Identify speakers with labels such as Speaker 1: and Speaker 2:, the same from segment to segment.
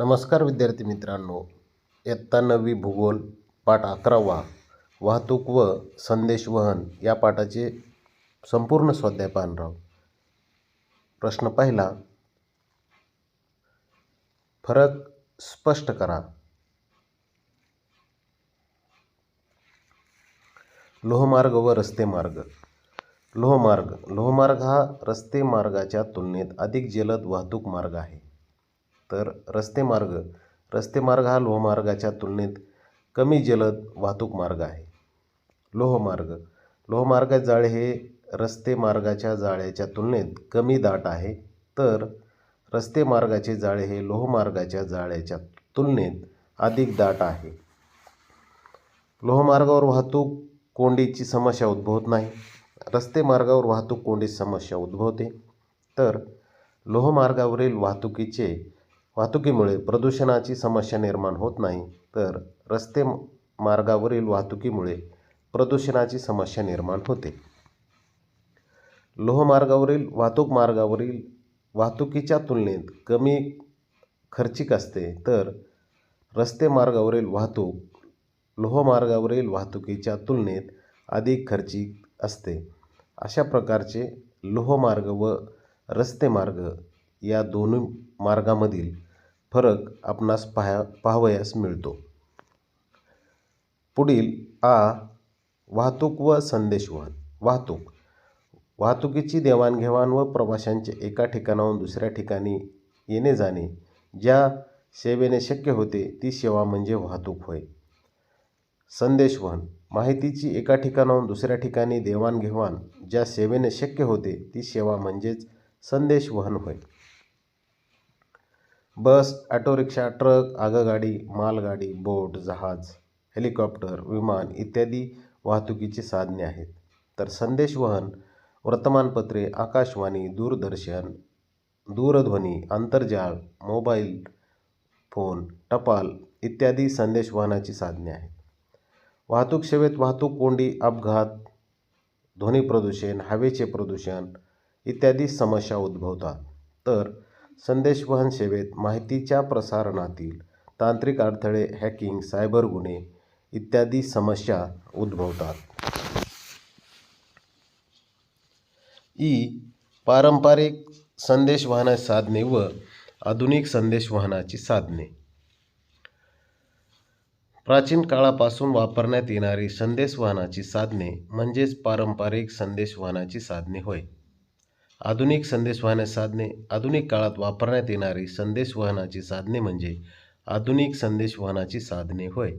Speaker 1: नमस्कार विद्यार्थी मित्रांनो इयत्ता नववी भूगोल पाठ अकरावा वाहतूक व संदेशवहन या पाठाचे संपूर्ण स्वाध्याय पाहणार आहोत प्रश्न पहिला फरक स्पष्ट करा. लोहमार्ग व रस्ते मार्ग. लोहमार्ग लोहमार्ग हा रस्ते मार्गाच्या तुलनेत अधिक जलद वाहतूक मार्ग आहे. तर रस्ते मार्ग हा लोहमार्गाच्या तुलनेत कमी जलद वाहतूक मार्ग आहे. लोहमार्ग लोहमार्ग जाळे हे रस्ते मार्गाच्या जाळ्याच्या तुलनेत कमी दाट आहे. तर रस्ते मार्गाचे जाळे हे लोहमार्गाच्या जाळ्याच्या तुलनेत अधिक दाट आहे. लोहमार्गावर वाहतूक कोंडीची समस्या उद्भवत नाही. रस्ते मार्गावर वाहतूक कोंडी समस्या उद्भवते. तर लोहमार्गावरील वाहतुकीचे वाहतुकीमुळे प्रदूषणाची समस्या निर्माण होत नाही तर रस्ते मार्गावरील वाहतुकीमुळे प्रदूषणाची समस्या निर्माण होते. लोहमार्गावरील वाहतूक मार्गावरील वाहतुकीच्या तुलनेत कमी खर्चिक असते तर रस्ते मार्गावरील वाहतूक लोहमार्गावरील वाहतुकीच्या तुलनेत अधिक खर्चिक असते. अशा प्रकारचे लोहमार्ग व रस्ते मार्ग या दोन्ही मार्गामधील फरक आपणास पाहा पाहावयास मिळतो. पुढील आ वाहतूक व संदेशवहन. वाहतूक. वाहतुकीची देवाणघेवाण व प्रवाशांचे एका ठिकाणाहून दुसऱ्या ठिकाणी येणे जाणे ज्या सेवेने शक्य होते ती सेवा म्हणजे वाहतूक होय. संदेशवहन. माहितीची एका ठिकाणाहून दुसऱ्या ठिकाणी देवाणघेवाण ज्या सेवेने शक्य होते ती सेवा म्हणजेच संदेशवहन होय. बस ॲटोरिक्षा ट्रक आगगाडी मालगाडी बोट जहाज हेलिकॉप्टर विमान इत्यादी वाहतुकीची साधने आहेत. तर संदेशवहन वर्तमानपत्रे आकाशवाणी दूरदर्शन दूरध्वनी आंतरजाळ मोबाईल फोन टपाल इत्यादी संदेशवहनाची साधने आहेत. वाहतूक सेवेत वाहतूक कोंडी अपघात ध्वनी प्रदूषण हवेचे प्रदूषण इत्यादी समस्या उद्भवतात. तर संदेशवहन सेवेत माहितीच्या प्रसारणातील तांत्रिक अडथळे हॅकिंग सायबर गुन्हे इत्यादी समस्या उद्भवतात. ई. पारंपरिक संदेशवहनाची साधने व आधुनिक संदेशवहनाची साधने. प्राचीन काळापासून वापरण्यात येणारी संदेशवहनाची साधने म्हणजेच पारंपरिक संदेशवहनाची साधने होय. आधुनिक संदेशवहनाची साधने आधुनिक काळात वापरण्यात येणारी संदेशवहनाची साधने म्हणजे आधुनिक संदेशवहनाची साधने होय.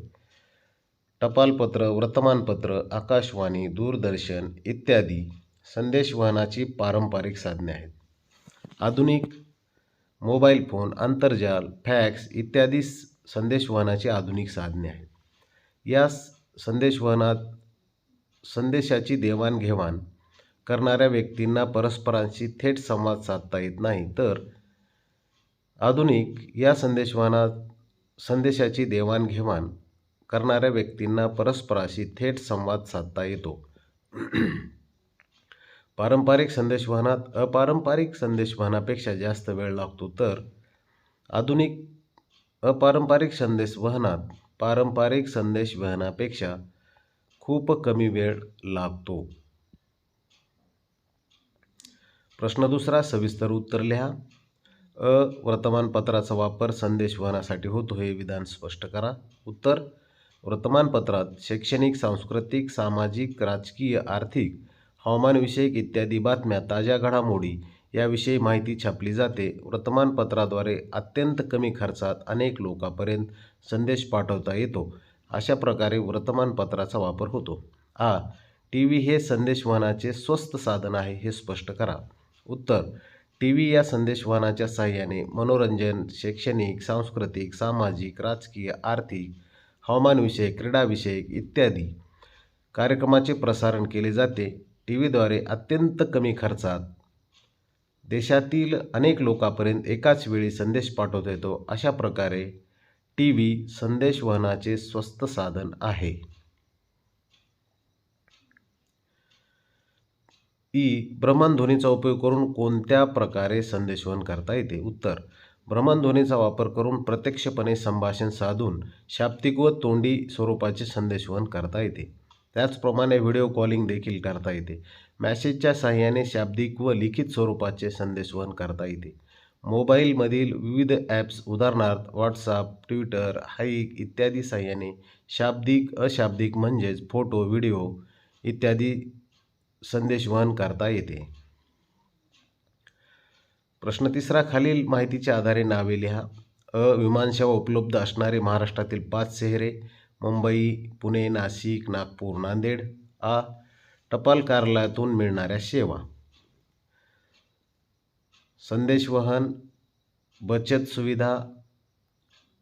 Speaker 1: टपालपत्र वर्तमानपत्र आकाशवाणी दूरदर्शन इत्यादी संदेशवहनाची पारंपरिक साधने आहेत. आधुनिक मोबाईल फोन आंतरजाल फॅक्स इत्यादी संदेशवहनाची आधुनिक साधने आहेत. या संदेशवहनात संदेशाची देवाणघेवाण करणाऱ्या व्यक्तींना परस्परांशी थेट संवाद साधता येत नाही. तर आधुनिक या संदेशवाना संदेशाची देवाणघेवाण करणाऱ्या व्यक्तींना परस्पराशी थेट संवाद साधता येतो. पारंपरिक संदेशवहनात अपारंपरिक संदेशवहनापेक्षा जास्त वेळ लागतो. तर आधुनिक अपारंपरिक संदेशवहनात पारंपरिक संदेशवहनापेक्षा खूप कमी वेळ लागतो. प्रश्न दुसरा सविस्तर उत्तर लिहा. अ वर्तमानपत्राचा वापर संदेशवहनासाठी होतो हे विधान स्पष्ट करा. उत्तर वर्तमानपत्रात शैक्षणिक सांस्कृतिक सामाजिक राजकीय आर्थिक हवामानविषयक इत्यादी बातम्या ताज्या घडामोडी याविषयी माहिती छापली जाते. वर्तमानपत्राद्वारे अत्यंत कमी खर्चात अनेक लोकांपर्यंत संदेश पाठवता येतो. अशा प्रकारे वर्तमानपत्राचा वापर होतो. आ टी व्ही हे संदेशवहनाचे स्वस्त साधन आहे हे स्पष्ट करा. उत्तर टी व्ही या संदेशवाहनाच्या सहाय्याने मनोरंजन शैक्षणिक सांस्कृतिक सामाजिक राजकीय आर्थिक हवामानविषयक क्रीडाविषयक इत्यादी कार्यक्रमाचे प्रसारण केले जाते. टी व्हीद्वारे अत्यंत कमी खर्चात देशातील अनेक लोकांपर्यंत एकाच वेळी संदेश पाठवता येतो. अशा प्रकारे टी व्ही संदेशवहनाचे स्वस्त साधन आहे. ई भ्रमणध्वनीचा उपयोग करून कोणत्या प्रकारे संदेशवहन करता येते? उत्तर भ्रमणध्वनीचा वापर करून प्रत्यक्षपणे संभाषण साधून शाब्दिक व तोंडी स्वरूपाचे संदेशवहन करता येते. त्याचप्रमाणे व्हिडिओ कॉलिंग देखील करता येते. मॅसेजच्या सहाय्याने शाब्दिक व लिखित स्वरूपाचे संदेशवहन करता येते. मोबाईलमधील विविध ॲप्स उदाहरणार्थ व्हॉट्सअप ट्विटर हाईक इत्यादी सहाय्याने शाब्दिक अशाब्दिक म्हणजेच फोटो व्हिडिओ इत्यादी संदेशवहन करता येते. प्रश्न तिसरा खालील माहितीच्या आधारे नावे लिहा. अ विमानसेवा उपलब्ध असणारे महाराष्ट्रातील पाच शहरे मुंबई पुणे नाशिक नागपूर नांदेड. आ टपाल कार्यालयातून मिळणाऱ्या सेवा. संदेशवहन बचत सुविधा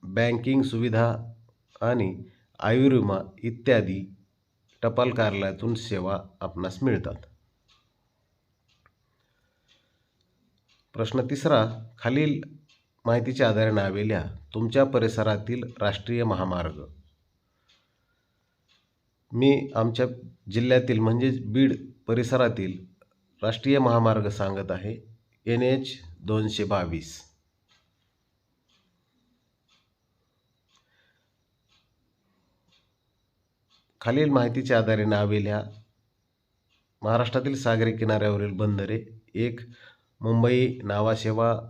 Speaker 1: बँकिंग सुविधा आणि आयुर्विमा इत्यादी टपाल कार्यालयातून सेवा आपणास मिळतात. प्रश्न तिसरा खालील माहितीच्या आधारे नावेल्या तुमच्या परिसरातील राष्ट्रीय महामार्ग. मी आमच्या जिल्ह्यातील म्हणजेच बीड परिसरातील राष्ट्रीय महामार्ग सांगत आहे. एन एच दोनशे बावीस. खालील माहितीच्या आधारे नावे लिहा महाराष्ट्रातील सागरी किनाऱ्यावरील बंदरे एक मुंबई नावाशेवा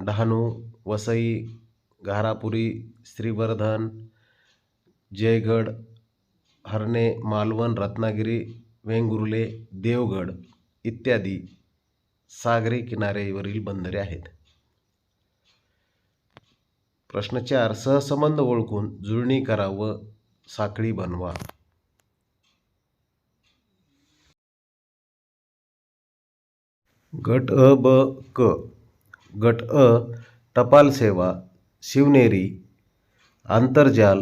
Speaker 1: डहाणू वसई घारापुरी श्रीवर्धन जयगड हरणे मालवण रत्नागिरी वेंगुर्ले देवगड इत्यादी सागरी किनाऱ्यावरील बंदरे आहेत. प्रश्न चार सहसंबंध ओळखून जुळणी करा व साखळी बनवा. गट अ ब क. गट अ टपाल सेवा शिवनेरी आंतरजाल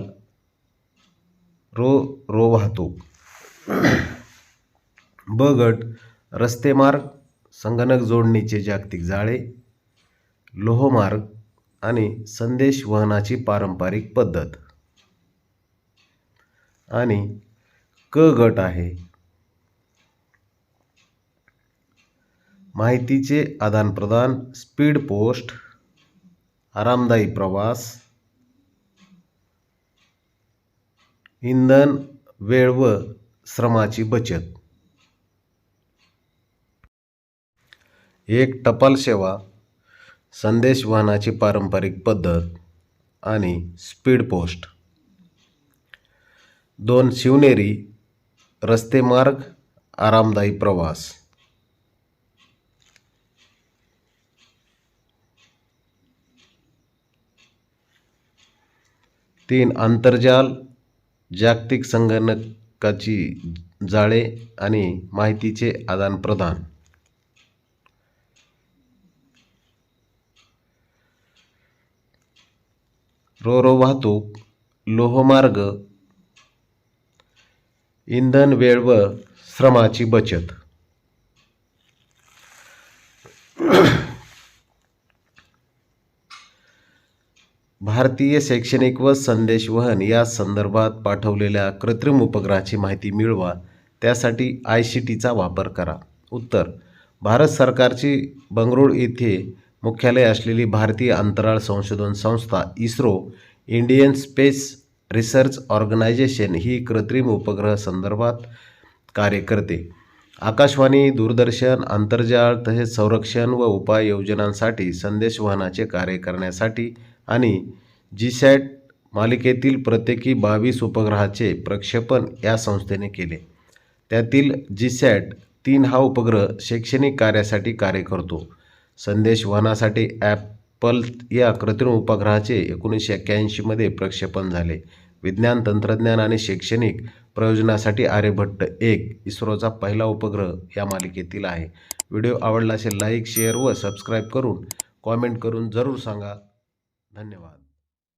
Speaker 1: रो रो वाहतूक ब गट रस्तेमार्ग संगणक जोडणीचे जागतिक जाळे लोहमार्ग आणि संदेश वहनाची पारंपरिक पद्धत. आणि क गट आहे. माहितीचे आदानप्रदान स्पीड पोस्ट आरामदायी प्रवास इंधन वेळ व श्रमाची बचत. एक टपाल सेवा संदेश वाहनाची पारंपरिक पद्धत आणि स्पीड पोस्ट. दोन शिवनेरी रस्तेमार्ग आरामदायी प्रवास. तीन आंतरजाल जागतिक संगणकाची जाळे आणि माहितीचे आदानप्रदान. रोरो वाहतूक लोहमार्ग इंधन वेळ व श्रमाची बचत. भारतीय शैक्षणिक व संदेशवहन या संदर्भात पाठवलेल्या कृत्रिम उपग्रहाची माहिती मिळवा त्यासाठी आय सी टीचा वापर करा. उत्तर भारत सरकारची बंगळुरू येथे मुख्यालय असलेली भारतीय अंतराळ संशोधन संस्था ISRO Indian space research organisation ही कृत्रिम उपग्रह संदर्भात कार्य करते. आकाशवाणी दूरदर्शन आंतरजाळ तसेच संरक्षण व उपाययोजनांसाठी संदेशवहनाचे कार्य करण्यासाठी आणि जीसॅट मालिकेतील प्रत्येकी बावीस उपग्रहाचे प्रक्षेपण या संस्थेने केले. त्यातील जीसॅट तीन हा उपग्रह शैक्षणिक कार्यासाठी कार्य करतो. संदेशवहनासाठी ॲपल या कृत्रिम उपग्रहाचे एकोणीसशे एक्क्याऐंशीमध्ये प्रक्षेपण झाले. विज्ञान तंत्रज्ञान आणि शैक्षणिक प्रयोजनासाठी आर्यभट्ट एक इस्रोचा पहिला उपग्रह या मालिकेतील आहे. व्हिडिओ आवडला असेल लाईक शेअर व सबस्क्राईब करून कॉमेंट करून जरूर सांगा. धन्यवाद.